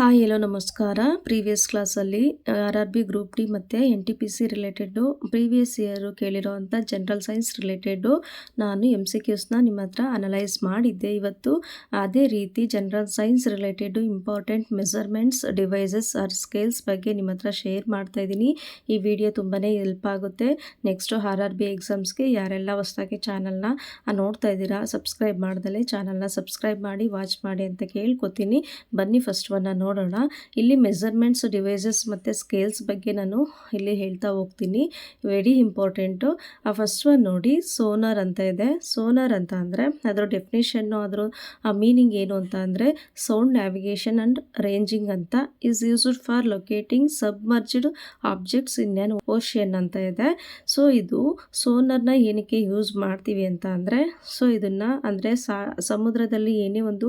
Hi ಎಲ್ಲೋ ನಮಸ್ಕಾರ. Previous ಕ್ಲಾಸಲ್ಲಿ R R B group D ಮತ್ತು N T P C related previous year ಕೇಳಿರೋ ಅಂಥ general science related ನಾನು M C ಕ್ಯೂಸ್ನ ನಿಮ್ಮ ಹತ್ರ ಅನಲೈಸ್ ಮಾಡಿದ್ದೆ. ಇವತ್ತು ಅದೇ ರೀತಿ general science related important measurements devices or scales ಬಗ್ಗೆ ನಿಮ್ಮ ಹತ್ರ ಶೇರ್ ಮಾಡ್ತಾ ಇದ್ದೀನಿ. ಈ ವಿಡಿಯೋ ತುಂಬಾ ಹೆಲ್ಪ್ ಆಗುತ್ತೆ. ನೆಕ್ಸ್ಟು ಆರ್ ಆರ್ ಬಿ ಎಕ್ಸಾಮ್ಸ್ಗೆ ಯಾರೆಲ್ಲ ಹೊಸ್ದಾಗಿ ಚಾನಲ್ನ ನೋಡ್ತಾ ಇದ್ದೀರಾ ಸಬ್ಸ್ಕ್ರೈಬ್ ಮಾಡ್ದಲೇ ಚಾನಲ್ನ ಸಬ್ಸ್ಕ್ರೈಬ್ ಮಾಡಿ ವಾಚ್ ಮಾಡಿ ಅಂತ ಕೇಳ್ಕೊತೀನಿ. ಬನ್ನಿ ಫಸ್ಟ್ ಒನ್ನ ನೋಡೋಣ. ಇಲ್ಲಿ ಮೆಸರ್ಮೆಂಟ್ಸ್ ಡಿವೈಸಸ್ ಮತ್ತು ಸ್ಕೇಲ್ಸ್ ಬಗ್ಗೆ ನಾನು ಇಲ್ಲಿ ಹೇಳ್ತಾ ಹೋಗ್ತೀನಿ. ವೆರಿ ಇಂಪಾರ್ಟೆಂಟು ಆ ಫಸ್ಟ್ ಒನ್ ನೋಡಿ ಸೋನಾರ್ ಅಂತ ಇದೆ. ಸೋನಾರ್ ಅಂತ ಅಂದರೆ ಅದರ ಡೆಫಿನೇಷನ್ನು ಅದರ ಮೀನಿಂಗ್ ಏನು ಅಂತ ಅಂದರೆ ಸೌಂಡ್ ನ್ಯಾವಿಗೇಷನ್ ಆ್ಯಂಡ್ ರೇಂಜಿಂಗ್ ಅಂತ is used for locating submerged objects in an ocean ಅಂತ ಇದೆ. ಸೊ ಇದು ಸೋನರ್ನ ಏನಕ್ಕೆ ಯೂಸ್ ಮಾಡ್ತೀವಿ ಅಂತ ಅಂದರೆ ಸೊ ಇದನ್ನು ಅಂದರೆ ಸಮುದ್ರದಲ್ಲಿ ಏನೇ ಒಂದು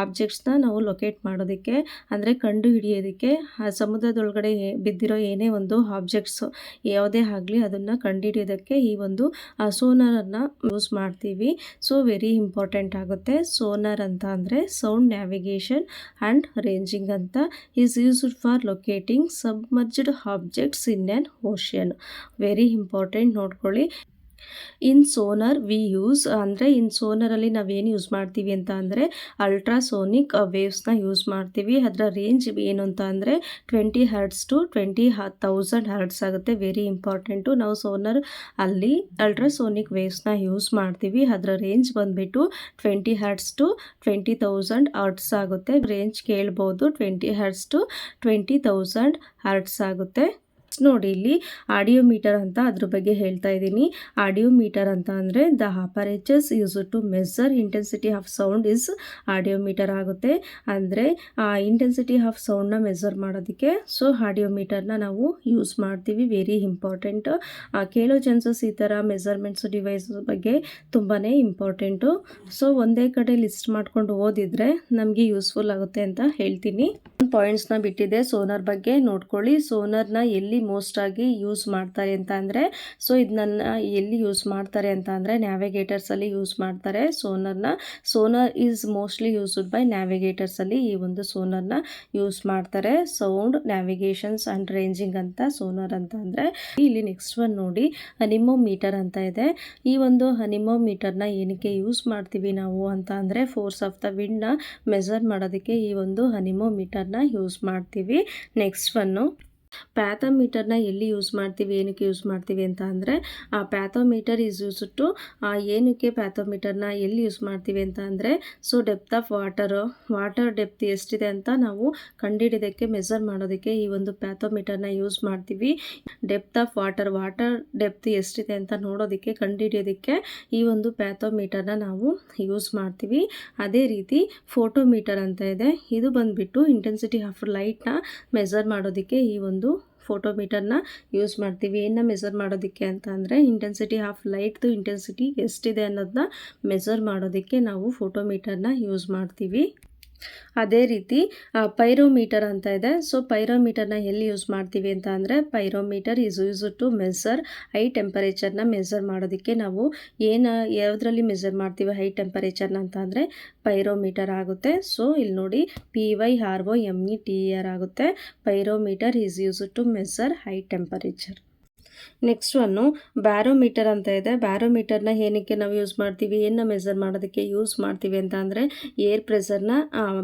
ಆಬ್ಜೆಕ್ಟ್ಸ್ನ ನಾವು ಲೊಕೇಟ್ ಮಾಡೋದಕ್ಕೆ ಅಂದರೆ ಕಂಡು ಹಿಡಿಯೋದಕ್ಕೆ ಆ ಸಮುದ್ರದೊಳಗಡೆ ಬಿದ್ದಿರೋ ಏನೇ ಒಂದು ಆಬ್ಜೆಕ್ಟ್ಸು ಯಾವುದೇ ಆಗಲಿ ಅದನ್ನು ಕಂಡುಹಿಡಿಯೋದಕ್ಕೆ ಈ ಒಂದು ಸೋನಾರನ್ನು ಯೂಸ್ ಮಾಡ್ತೀವಿ. ಸೊ ವೆರಿ ಇಂಪಾರ್ಟೆಂಟ್ ಆಗುತ್ತೆ. ಸೋನಾರ್ ಅಂತ ಅಂದರೆ ಸೌಂಡ್ ನ್ಯಾವಿಗೇಷನ್ ಆ್ಯಂಡ್ ರೇಂಜಿಂಗ್ ಅಂತ. Is used for locating submerged objects in an ocean very important ನೋಡ್ಕೊಳ್ಳಿ. ಇನ್ ಸೋನರ್ ವಿ ಯೂಸ್, ಅಂದರೆ ಇನ್ ಸೋನರಲ್ಲಿ ನಾವೇನು ಯೂಸ್ ಮಾಡ್ತೀವಿ ಅಂತ ಅಂದರೆ ಅಲ್ಟ್ರಾಸೋನಿಕ್ ವೇವ್ಸ್ನ ಯೂಸ್ ಮಾಡ್ತೀವಿ. ಅದರ ರೇಂಜ್ ಏನು ಅಂತ ಅಂದರೆ twenty hertz to twenty thousand hertz ಆಗುತ್ತೆ. Very important. ನಾವು ಸೋನರ್ ಅಲ್ಲಿ ಅಲ್ಟ್ರಾಸೋನಿಕ್ ವೇವ್ಸ್ನ ಯೂಸ್ ಮಾಡ್ತೀವಿ. ಅದರ ರೇಂಜ್ ಬಂದುಬಿಟ್ಟು twenty hertz to twenty thousand hertz ಆಗುತ್ತೆ. ರೇಂಜ್ ಕೇಳ್ಬೋದು. Twenty hertz to twenty thousand hertz ಆಗುತ್ತೆ. ನೋಡಿ, ಇಲ್ಲಿ ಆಡಿಯೋ ಮೀಟರ್ ಅಂತ ಅದ್ರ ಬಗ್ಗೆ ಹೇಳ್ತಾ ಇದ್ದೀನಿ. ಆಡಿಯೋ ಮೀಟರ್ ಅಂತ ಅಂದರೆ the apertures use to measure intensity of sound is audio meter ಆಗುತ್ತೆ. ಅಂದರೆ ಇಂಟೆನ್ಸಿಟಿ ಆಫ್ ಸೌಂಡ್ನ ಮೆಸರ್ ಮಾಡೋದಕ್ಕೆ ಸೊ ಆಡಿಯೋ ಮೀಟರ್ನ ನಾವು ಯೂಸ್ ಮಾಡ್ತೀವಿ. ವೆರಿ ಇಂಪಾರ್ಟೆಂಟ್ ಕೇಳೋ ಚಾನ್ಸಸ್ ಈ ಥರ ಮೆಸರ್ಮೆಂಟ್ಸ್ ಡಿವೈಸ್ ಬಗ್ಗೆ ತುಂಬಾ ಇಂಪಾರ್ಟೆಂಟು ಸೊ ಒಂದೇ ಕಡೆ ಲಿಸ್ಟ್ ಮಾಡ್ಕೊಂಡು ಓದಿದರೆ ನಮಗೆ ಯೂಸ್ಫುಲ್ ಆಗುತ್ತೆ ಅಂತ ಹೇಳ್ತೀನಿ. ಪಾಯಿಂಟ್ಸ್ನ ಬಿಟ್ಟಿದೆ ಸೋನರ್ ಬಗ್ಗೆ ನೋಡ್ಕೊಳ್ಳಿ. ಸೋನಾರ್ನ ಎಲ್ಲಿ ಮೋಸ್ಟ್ ಆಗಿ ಯೂಸ್ ಮಾಡ್ತಾರೆ ಅಂತ ಅಂದರೆ, ಸೊ ಇದನ್ನ ಎಲ್ಲಿ ಯೂಸ್ ಮಾಡ್ತಾರೆ ಅಂತ ಅಂದರೆ ನ್ಯಾವಿಗೇಟರ್ಸಲ್ಲಿ ಯೂಸ್ ಮಾಡ್ತಾರೆ. ಸೋನರ್ನ sonar is mostly used by ನ್ಯಾವಿಗೇಟರ್ಸಲ್ಲಿ ಈ ಒಂದು ಸೋನರ್ನ ಯೂಸ್ ಮಾಡ್ತಾರೆ. ಸೌಂಡ್ ನ್ಯಾವಿಗೇಷನ್ಸ್ ಆ್ಯಂಡ್ ರೇಂಜಿಂಗ್ ಅಂತ ಸೋನರ್ ಅಂತ ಅಂದರೆ, ಇಲ್ಲಿ ನೆಕ್ಸ್ಟ್ ಒನ್ ನೋಡಿ ಹನಿಮೋ ಮೀಟರ್ ಅಂತ ಇದೆ. ಈ ಒಂದು ಹನಿಮೋ ಮೀಟರ್ನ ಏನಕ್ಕೆ ಯೂಸ್ ಮಾಡ್ತೀವಿ ನಾವು ಅಂತ ಅಂದರೆ ಫೋರ್ಸ್ ಆಫ್ ದ ವಿಂಡ್ನ ಮೆಸರ್ ಮಾಡೋದಕ್ಕೆ ಈ ಒಂದು ಹನಿಮೋ ಮೀಟರ್ನ ಯೂಸ್ ಮಾಡ್ತೀವಿ. ನೆಕ್ಸ್ಟ್ ಒನ್ನು ಪ್ಯಾಥೋಮೀಟರ್ನ ಎಲ್ಲಿ ಯೂಸ್ ಮಾಡ್ತೀವಿ, ಏನಕ್ಕೆ ಯೂಸ್ ಮಾಡ್ತೀವಿ ಅಂತ ಅಂದರೆ, ಆ ಪ್ಯಾಥೋಮೀಟರ್ ಈಸ್ ಯೂಸ್ ಟು ಏನಕ್ಕೆ ಪ್ಯಾಥೋಮೀಟರ್ನ ಎಲ್ಲಿ ಯೂಸ್ ಮಾಡ್ತೀವಿ ಅಂತ ಅಂದರೆ so depth of water water depth ಎಷ್ಟಿದೆ ಅಂತ ನಾವು ಕಂಡುಹಿಡಿಯೋದಕ್ಕೆ ಮೆಸರ್ ಮಾಡೋದಕ್ಕೆ ಈ ಒಂದು ಪ್ಯಾಥೋಮೀಟರ್ನ ಯೂಸ್ ಮಾಡ್ತೀವಿ. Depth of water water depth ಎಷ್ಟಿದೆ ಅಂತ ನೋಡೋದಕ್ಕೆ ಕಂಡುಹಿಡಿಯೋದಕ್ಕೆ ಈ ಒಂದು ಪ್ಯಾಥೋಮೀಟರ್ನ ನಾವು ಯೂಸ್ ಮಾಡ್ತೀವಿ. ಅದೇ ರೀತಿ ಫೋಟೋಮೀಟರ್ ಅಂತ ಇದೆ. ಇದು ಬಂದುಬಿಟ್ಟು ಇಂಟೆನ್ಸಿಟಿ ಆಫ್ ಲೈಟ್ನ ಮೆಸರ್ ಮಾಡೋದಕ್ಕೆ ಈ ಒಂದು ಒಂದು ಫೋಟೋಮೀಟರ್ನ ಯೂಸ್ ಮಾಡ್ತೀವಿ. ಏನನ್ನ ಮೆಸರ್ ಮಾಡೋದಕ್ಕೆ ಅಂತ ಅಂದರೆ ಇಂಟೆನ್ಸಿಟಿ ಆಫ್ ಲೈಟ್ದು ಇಂಟೆನ್ಸಿಟಿ ಎಷ್ಟಿದೆ ಅನ್ನೋದನ್ನ ಮೆಸರ್ ಮಾಡೋದಕ್ಕೆ ನಾವು ಫೋಟೋಮೀಟರ್ನ ಯೂಸ್ ಮಾಡ್ತೀವಿ. ಅದೇ ರೀತಿ ಪೈರೋಮೀಟರ್ ಅಂತ ಇದೆ. ಸೊ, ಪೈರೋಮೀಟರ್ನ ಎಲ್ಲಿ ಯೂಸ್ ಮಾಡ್ತೀವಿ ಅಂತ ಅಂದರೆ, pyrometer is use to measure high ಟೆಂಪರೇಚರ್ನ measure ಮಾಡೋದಕ್ಕೆ ನಾವು ಏನು, ಯಾವುದರಲ್ಲಿ ಮೆಸರ್ ಮಾಡ್ತೀವಿ ಹೈ ಟೆಂಪರೇಚರ್ನ ಅಂತ ಅಂದರೆ, ಪೈರೋಮೀಟರ್ ಆಗುತ್ತೆ. ಸೊ, ಇಲ್ಲಿ ನೋಡಿ P Y R O M E T R ಆಗುತ್ತೆ. Pyrometer is use to measure high temperature. Next one barometer ಅಂತ ಇದೆ. ಬ್ಯಾರೋಮೀಟರ್ನ ಏನಕ್ಕೆ ನಾವು ಯೂಸ್ ಮಾಡ್ತೀವಿ? ಏನನ್ನ ಮೆಸರ್ ಮಾಡೋದಕ್ಕೆ ಯೂಸ್ ಮಾಡ್ತೀವಿ ಅಂತ ಅಂದರೆ ಏರ್ ಪ್ರೆಸರ್ನ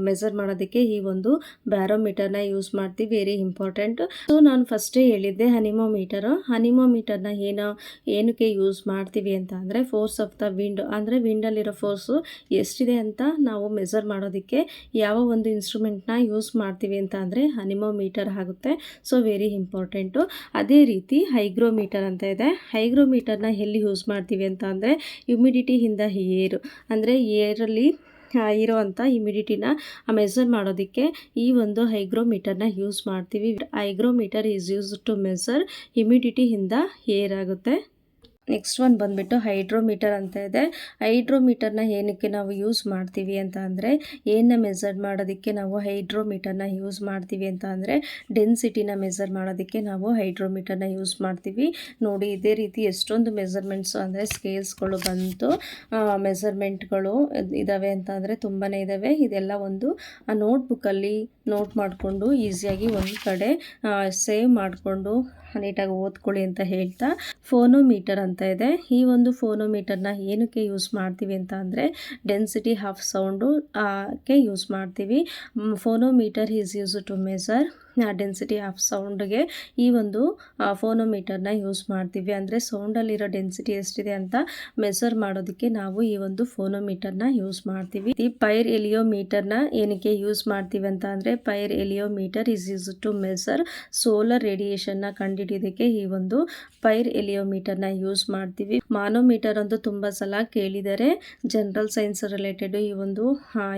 ಮೆಸರ್ ಮಾಡೋದಕ್ಕೆ ಈ ಒಂದು ಬ್ಯಾರೋಮೀಟರ್ನ ಯೂಸ್ ಮಾಡ್ತೀವಿ. ವೆರಿ ಇಂಪಾರ್ಟೆಂಟ್ ಸೊ ನಾನು ಫಸ್ಟೇ ಹೇಳಿದ್ದೆ ಹನಿಮೋಮೀಟರು ಹನಿಮೋಮೀಟರ್ನ ಏನು, ಏನಕ್ಕೆ ಯೂಸ್ ಮಾಡ್ತೀವಿ ಅಂತ ಅಂದರೆ ಫೋರ್ಸ್ ಆಫ್ ದ ವಿಂಡ್ ಅಂದರೆ ವಿಂಡಲ್ಲಿರೋ ಫೋರ್ಸು ಎಷ್ಟಿದೆ ಅಂತ ನಾವು ಮೆಸರ್ ಮಾಡೋದಕ್ಕೆ ಯಾವ ಒಂದು ಇನ್ಸ್ಟ್ರೂಮೆಂಟ್ನ ಯೂಸ್ ಮಾಡ್ತೀವಿ ಅಂತ ಅಂದರೆ ಹನಿಮೋಮೀಟರ್ ಆಗುತ್ತೆ. ಸೊ ವೆರಿ ಇಂಪಾರ್ಟೆಂಟು ಅದೇ ರೀತಿ ಹೈಗ್ರೋಮೀಟರ್ ಹೈಗ್ರೋಮೀಟರ್ ಅಂತ ಇದೆ. ಹೈಗ್ರೋಮೀಟರ್ನ ಎಲ್ಲಿ ಯೂಸ್ ಮಾಡ್ತೀವಿ ಅಂತ ಅಂದರೆ ಹ್ಯುಮಿಡಿಟಿಯಿಂದ ಏರು. ಅಂದರೆ ಏರಲ್ಲಿ ಇರೋವಂಥ ಇಮಿಡಿಟಿನ ಮೆಸರ್ ಮಾಡೋದಕ್ಕೆ ಈ ಒಂದು ಹೈಗ್ರೋಮೀಟರ್ನ ಯೂಸ್ ಮಾಡ್ತೀವಿ. Hygrometer is use to measure ಇಮಿಡಿಟಿಯಿಂದ air ಆಗುತ್ತೆ ನೆಕ್ಸ್ಟ್ ಒನ್ ಬಂದುಬಿಟ್ಟು ಹೈಡ್ರೋಮೀಟರ್ ಅಂತ ಇದೆ. ಹೈಡ್ರೋಮೀಟರ್ನ ಏನಕ್ಕೆ ನಾವು ಯೂಸ್ ಮಾಡ್ತೀವಿ ಅಂತ ಅಂದರೆ, ಏನನ್ನ ಮೆಸರ್ ಮಾಡೋದಕ್ಕೆ ನಾವು ಹೈಡ್ರೋಮೀಟರ್ನ ಯೂಸ್ ಮಾಡ್ತೀವಿ ಅಂತ ಅಂದರೆ ಡೆನ್ಸಿಟಿನ ಮೆಸರ್ ಮಾಡೋದಕ್ಕೆ ನಾವು ಹೈಡ್ರೋಮೀಟರ್ನ ಯೂಸ್ ಮಾಡ್ತೀವಿ. ನೋಡಿ, ಇದೇ ರೀತಿ ಎಷ್ಟೊಂದು ಮೆಸರ್ಮೆಂಟ್ಸು ಅಂದರೆ ಸ್ಕೇಲ್ಸ್ಗಳು ಬಂತು. ಮೆಸರ್ಮೆಂಟ್ಗಳು ಇದ್ದಾವೆ ಅಂತ ಅಂದರೆ ತುಂಬಾ ಇದ್ದಾವೆ ಇದೆಲ್ಲ ಒಂದು ನೋಟ್ಬುಕ್ಕಲ್ಲಿ ನೋಟ್ ಮಾಡಿಕೊಂಡು ಈಸಿಯಾಗಿ ಒಂದು ಕಡೆ ಸೇವ್ ಮಾಡಿಕೊಂಡು ನೀಟಾಗಿ ಓದ್ಕೊಳ್ಳಿ ಅಂತ ಹೇಳ್ತಾ ಫೋನೋಮೀಟರ್ ಅಂತ ಇದೆ. ಈ ಒಂದು ಫೋನೋಮೀಟರ್ನ ಏನಕ್ಕೆ ಯೂಸ್ ಮಾಡ್ತೀವಿ ಅಂತ ಅಂದರೆ ಡೆನ್ಸಿಟಿ ಹಾಫ್ ಸೌಂಡು ಯೂಸ್ ಮಾಡ್ತೀವಿ. Phonometer is use to measure density of ಸೌಂಡ್ಗೆ ಈ ಒಂದು ಫೋನೋಮೀಟರ್ನ ಯೂಸ್ ಮಾಡ್ತೀವಿ. ಅಂದರೆ ಸೌಂಡಲ್ಲಿರೋ ಡೆನ್ಸಿಟಿ ಎಷ್ಟಿದೆ ಅಂತ ಮೆಸರ್ ಮಾಡೋದಕ್ಕೆ ನಾವು ಈ ಒಂದು ಫೋನೋಮೀಟರ್ನ ಯೂಸ್ ಮಾಡ್ತೀವಿ. ಈ ಪೈರ್ ಎಲಿಯೋ ಮೀಟರ್ನ ಏನಕ್ಕೆ ಯೂಸ್ ಮಾಡ್ತೀವಿ ಅಂತ ಅಂದರೆ pyrheliometer is use to measure solar ರೇಡಿಯೇಷನ್ನ ಕಂಡುಹಿಡಿಯೋದಕ್ಕೆ ಈ ಒಂದು ಪೈರ್ ಎಲಿಯೋ ಮೀಟರ್ನ ಯೂಸ್ ಮಾಡ್ತೀವಿ. ಮಾನೋಮೀಟರ್ ಅಂತೂ ತುಂಬ ಸಲ ಕೇಳಿದರೆ ಜನರಲ್ ಸೈನ್ಸ್ ರಿಲೇಟೆಡ್ ಈ ಒಂದು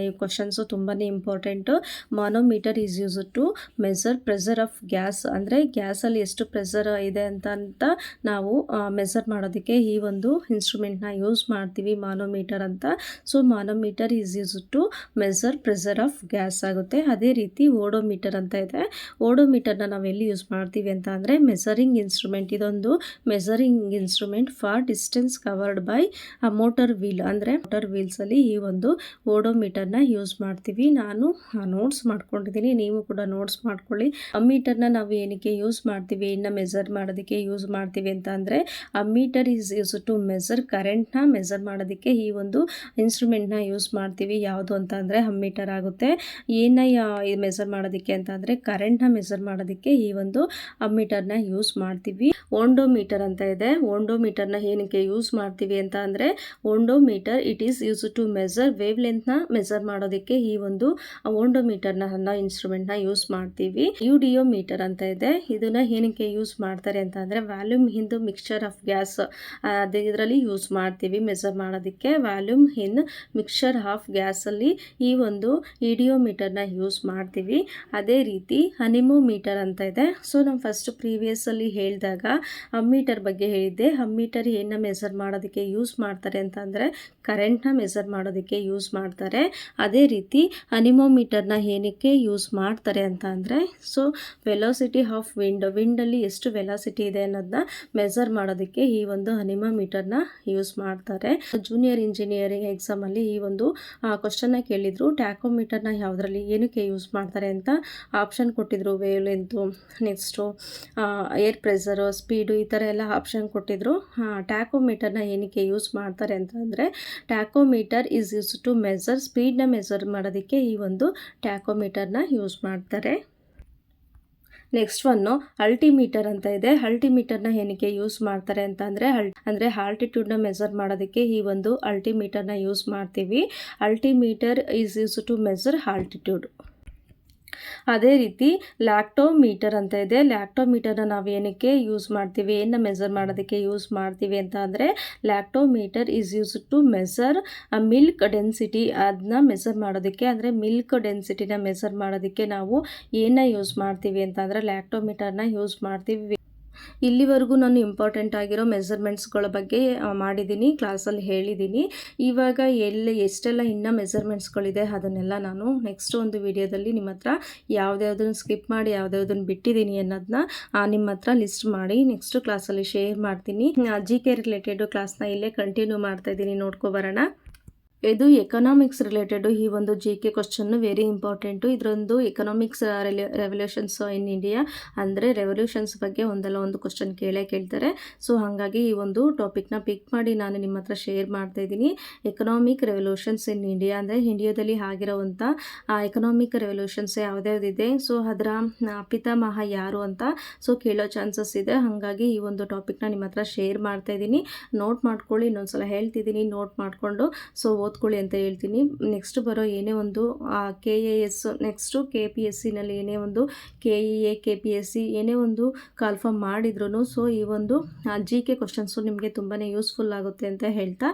ಈ ಕ್ವಶನ್ಸು ತುಂಬಾ important manometer is use to measure measure pressure of gas ಅಂದರೆ ಗ್ಯಾಸಲ್ಲಿ ಎಷ್ಟು ಪ್ರೆಸರ್ ಇದೆ ಅಂತ ಅಂತ ನಾವು ಮೆಸರ್ ಮಾಡೋದಕ್ಕೆ ಈ ಒಂದು ಇನ್ಸ್ಟ್ರೂಮೆಂಟ್ನ ಯೂಸ್ ಮಾಡ್ತೀವಿ ಮಾನೋಮೀಟರ್ ಅಂತ. So manometer is use to measure pressure of gas ಆಗುತ್ತೆ. ಅದೇ ರೀತಿ ಓಡೋಮೀಟರ್ ಅಂತ ಇದೆ. ಓಡೋಮೀಟರ್ನ ನಾವು ಎಲ್ಲಿ ಯೂಸ್ ಮಾಡ್ತೀವಿ ಅಂತ ಅಂದರೆ ಮೆಸರಿಂಗ್ ಇನ್ಸ್ಟ್ರೂಮೆಂಟ್ ಇದೊಂದು measuring instrument for distance covered by motor wheel ಅಂದರೆ ಮೋಟರ್ ವೀಲ್ಸಲ್ಲಿ ಈ ಒಂದು ಓಡೋಮೀಟರ್ನ ಯೂಸ್ ಮಾಡ್ತೀವಿ. ನಾನು ನೋಟ್ಸ್ ಮಾಡ್ಕೊಂಡಿದ್ದೀನಿ. ನೀವು ಕೂಡ ನೋಟ್ಸ್ ಮಾಡ್ಕೊಳ್ಳಿ ಮಾಡ್ಕೊಳ್ಳಿ ಅಮ್ಮೀಟರ್ನ ನಾವು ಏನಕ್ಕೆ ಯೂಸ್ ಮಾಡ್ತೀವಿ, ಇನ್ನು ಮೆಸರ್ ಮಾಡೋದಕ್ಕೆ ಯೂಸ್ ಮಾಡ್ತೀವಿ ಅಂತ ಅಂದರೆ ammeter is use to measure ಕರೆಂಟ್ನ ಮೆಸರ್ ಮಾಡೋದಕ್ಕೆ ಈ ಒಂದು ಇನ್ಸ್ಟ್ರೂಮೆಂಟ್ನ ಯೂಸ್ ಮಾಡ್ತೀವಿ. ಯಾವುದು ಅಂತ ಅಂದರೆ ಅಮ್ಮೀಟರ್ ಆಗುತ್ತೆ. ಏನ ಮೆಸರ್ ಮಾಡೋದಕ್ಕೆ ಅಂತ ಅಂದರೆ, ಕರೆಂಟ್ನ ಮೆಸರ್ ಮಾಡೋದಕ್ಕೆ ಈ ಒಂದು ಅಮ್ಮೀಟರ್ನ ಯೂಸ್ ಮಾಡ್ತೀವಿ. ಓಂಡೋಮೀಟರ್ ಅಂತ ಇದೆ. ಓಂಡೋಮೀಟರ್ನ ಏನಕ್ಕೆ ಯೂಸ್ ಮಾಡ್ತೀವಿ ಅಂತ ಅಂದರೆ, ondometer, it is use to measure wave ಲೆಂತ್ನ measure ಮಾಡೋದಕ್ಕೆ ಈ ಒಂದು ಓಂಡೋಮೀಟರ್ನ ಇನ್ಸ್ಟ್ರೂಮೆಂಟ್ನ ಯೂಸ್ ಮಾಡ್ತೀವಿ. ಯು ಮೀಟರ್ ಅಂತ ಇದೆ. ಇದನ್ನ ಏನಕ್ಕೆ ಯೂಸ್ ಮಾಡ್ತಾರೆ ಅಂತ ಅಂದರೆ ವ್ಯಾಲ್ಯೂಮ್ ಹಿಂದ್ ಮಿಕ್ಸ್ಚರ್ ಆಫ್ ಗ್ಯಾಸ್ ಅದೇ ಇದರಲ್ಲಿ ಯೂಸ್ ಮಾಡ್ತೀವಿ ಮೆಸರ್ ಮಾಡೋದಕ್ಕೆ. Volume in mixture of gas ಅಲ್ಲಿ ಈ ಒಂದು ಇಡಿಯೋಮೀಟರ್ನ ಯೂಸ್ ಮಾಡ್ತೀವಿ. ಅದೇ ರೀತಿ ಮೀಟರ್ ಅಂತ ಇದೆ. ಸೊ ನಾವು ಫಸ್ಟ್ ಪ್ರೀವಿಯಸ್ಸಲ್ಲಿ ಹೇಳಿದಾಗ ಅಮ್ಮೀಟರ್ ಬಗ್ಗೆ ಹೇಳಿದ್ದೆ. ಅಮ್ಮೀಟರ್ ಏನನ್ನ ಮೆಸರ್ ಮಾಡೋದಕ್ಕೆ ಯೂಸ್ ಮಾಡ್ತಾರೆ ಅಂತ ಕರೆಂಟ್ ಕರೆಂಟ್ನ ಮೆಸರ್ ಮಾಡೋದಕ್ಕೆ ಯೂಸ್ ಮಾಡ್ತಾರೆ. ಅದೇ ರೀತಿ ಅನಿಮೋಮೀಟರ್ನ ಏನಕ್ಕೆ ಯೂಸ್ ಮಾಡ್ತಾರೆ ಅಂತ ಅಂದರೆ ಸೊ ವೆಲಾಸಿಟಿ ಆಫ್ ವಿಂಡ್ ವಿಂಡಲ್ಲಿ ಎಷ್ಟು ವೆಲಾಸಿಟಿ ಇದೆ ಅನ್ನೋದನ್ನ ಮೆಸರ್ ಮಾಡೋದಕ್ಕೆ ಈ ಒಂದು ಮೀಟರ್ನ ಯೂಸ್ ಮಾಡ್ತಾರೆ. ಜೂನಿಯರ್ ಇಂಜಿನಿಯರಿಂಗ್ ಎಕ್ಸಾಮಲ್ಲಿ ಈ ಒಂದು ಕ್ವಶನ್ನ ಕೇಳಿದರು. ಟ್ಯಾಕೋಮೀಟರ್ನ ಯಾವುದರಲ್ಲಿ, ಏನಕ್ಕೆ ಯೂಸ್ ಮಾಡ್ತಾರೆ ಅಂತ ಆಪ್ಷನ್ ಕೊಟ್ಟಿದ್ರು wave length next air pressure speed ಈ ಥರ ಎಲ್ಲ ಆಪ್ಷನ್ ಕೊಟ್ಟಿದ್ರು. ಟ್ಯಾಕೋಮೀಟರ್ನ ಏನಕ್ಕೆ ಯೂಸ್ ಮಾಡ್ತಾರೆ ಅಂತ ಅಂದರೆ tachometer is use to measure ಸ್ಪೀಡ್ನ measure ಮಾಡೋದಕ್ಕೆ ಈ ಒಂದು ಟ್ಯಾಕೋಮೀಟರ್ನ ಯೂಸ್ ಮಾಡ್ತಾರೆ. ನೆಕ್ಸ್ಟ್ ಒನ್ನು ಅಲ್ಟಿಮೀಟರ್ ಅಂತ ಇದೆ. ಅಲ್ಟಿಮೀಟರ್ನ ಏನಕ್ಕೆ ಯೂಸ್ ಮಾಡ್ತಾರೆ ಅಂತ ಅಂದರೆ ಅಲ್, ಅಂದರೆ ಆಲ್ಟಿಟ್ಯೂಡ್ನ ಮೆಸರ್ ಮಾಡೋದಕ್ಕೆ ಈ ಒಂದು ಅಲ್ಟಿಮೀಟರ್ನ ಯೂಸ್ ಮಾಡ್ತೀವಿ. Altimeter is use to measure altitude ಅದೇ ರೀತಿ ಲ್ಯಾಕ್ಟೋಮೀಟರ್ ಅಂತ ಇದೆ. ಲ್ಯಾಕ್ಟೋಮೀಟರ್ನ ನಾವು ಏನಕ್ಕೆ ಯೂಸ್ ಮಾಡ್ತೀವಿ? ಏನನ್ನ ಮೆಸರ್ ಮಾಡೋದಕ್ಕೆ ಯೂಸ್ ಮಾಡ್ತೀವಿ ಅಂತ ಅಂದರೆ lactometer is use to measure milk density ಅದನ್ನ ಮೆಸರ್ ಮಾಡೋದಕ್ಕೆ ಅಂದರೆ ಮಿಲ್ಕ್ ಡೆನ್ಸಿಟಿನ ಮೆಸರ್ ಮಾಡೋದಕ್ಕೆ ನಾವು ಏನನ್ನ ಯೂಸ್ ಮಾಡ್ತೀವಿ ಅಂತ ಅಂದರೆ ಲ್ಯಾಕ್ಟೋಮೀಟರ್ನ ಯೂಸ್ ಮಾಡ್ತೀವಿ. ಇಲ್ಲಿವರೆಗೂ ನಾನು ಇಂಪಾರ್ಟೆಂಟ್ ಆಗಿರೋ ಮೆಸರ್ಮೆಂಟ್ಸ್ಗಳ ಬಗ್ಗೆ ಮಾಡಿದ್ದೀನಿ ಕ್ಲಾಸಲ್ಲಿ ಹೇಳಿದ್ದೀನಿ. ಇವಾಗ ಎಲ್ಲಿ, ಎಷ್ಟೆಲ್ಲ ಇನ್ನೂ ಮೆಸರ್ಮೆಂಟ್ಸ್ಗಳಿದೆ ಅದನ್ನೆಲ್ಲ ನಾನು ನೆಕ್ಸ್ಟ್ ಒಂದು ವಿಡಿಯೋದಲ್ಲಿ ನಿಮ್ಮ ಹತ್ರ ಯಾವುದ್ಯಾವುದನ್ನು ಸ್ಕಿಪ್ ಮಾಡಿ ಯಾವ್ದ್ಯಾವ್ದನ್ನ ಬಿಟ್ಟಿದ್ದೀನಿ ಅನ್ನೋದನ್ನ ನಿಮ್ಮ ಹತ್ರ ಲಿಸ್ಟ್ ಮಾಡಿ ನೆಕ್ಸ್ಟ್ ಕ್ಲಾಸಲ್ಲಿ ಶೇರ್ ಮಾಡ್ತೀನಿ. ಜಿ ಕೆ ರಿಲೇಟೆಡ್ ಕ್ಲಾಸ್ನ ಇಲ್ಲೇ ಕಂಟಿನ್ಯೂ ಮಾಡ್ತಾ ಇದ್ದೀನಿ, ನೋಡ್ಕೊ ಬರೋಣ. ಇದು ಎಕನಾಮಿಕ್ಸ್ ರಿಲೇಟೆಡು ಈ ಒಂದು G K question very important ಇದರೊಂದು economics revolutions in India ಅಂದರೆ ರೆವಲ್ಯೂಷನ್ಸ್ ಬಗ್ಗೆ ಒಂದಲ್ಲ ಒಂದು ಕ್ವಶನ್ ಕೇಳೇ ಕೇಳ್ತಾರೆ. ಸೊ ಹಾಗಾಗಿ ಈ ಒಂದು ಟಾಪಿಕ್ನ ಪಿಕ್ ಮಾಡಿ ನಾನು ನಿಮ್ಮ ಹತ್ರ ಶೇರ್ ಮಾಡ್ತಾ ಇದ್ದೀನಿ. ಎಕನಾಮಿಕ್ ರೆವಲ್ಯೂಷನ್ಸ್ ಇನ್ ಇಂಡಿಯಾ ಅಂದರೆ ಇಂಡಿಯಾದಲ್ಲಿ ಆಗಿರೋವಂಥ ಎಕನಾಮಿಕ್ ರೆವಲ್ಯೂಷನ್ಸ್ ಯಾವ್ದ್ಯಾವ್ದಿದೆ ಸೊ ಅದರ ಪಿತಾಮಹ ಯಾರು ಅಂತ ಸೊ ಕೇಳೋ ಚಾನ್ಸಸ್ ಇದೆ. ಹಾಗಾಗಿ ಈ ಒಂದು ಟಾಪಿಕ್ನ ನಿಮ್ಮ ಹತ್ರ ಶೇರ್ ಮಾಡ್ತಾ ಇದ್ದೀನಿ. ನೋಟ್ ಮಾಡ್ಕೊಳ್ಳಿ, ಇನ್ನೊಂದ್ಸಲ ಹೇಳ್ತಿದ್ದೀನಿ. ನೋಟ್ ಮಾಡಿಕೊಂಡು. ಸೊ ಓದ್ಕೊಳ್ಳಿ ಅಂತ ಹೇಳ್ತೀನಿ. ನೆಕ್ಸ್ಟ್ ಬರೋ ಏನೇ ಒಂದು K A S next K P S ಸಿನಲ್ಲಿ ಏನೇ ಒಂದು K E A K P S C ಏನೇ ಒಂದು ಕಾಲ್ಫಾರ್ಮ್ ಮಾಡಿದ್ರು ಸೊ ಈ ಒಂದು ಜಿ ಕೆ ಕ್ವಶನ್ಸು ನಿಮಗೆ ತುಂಬಾ ಯೂಸ್ಫುಲ್ ಆಗುತ್ತೆ ಅಂತ ಹೇಳ್ತಾ.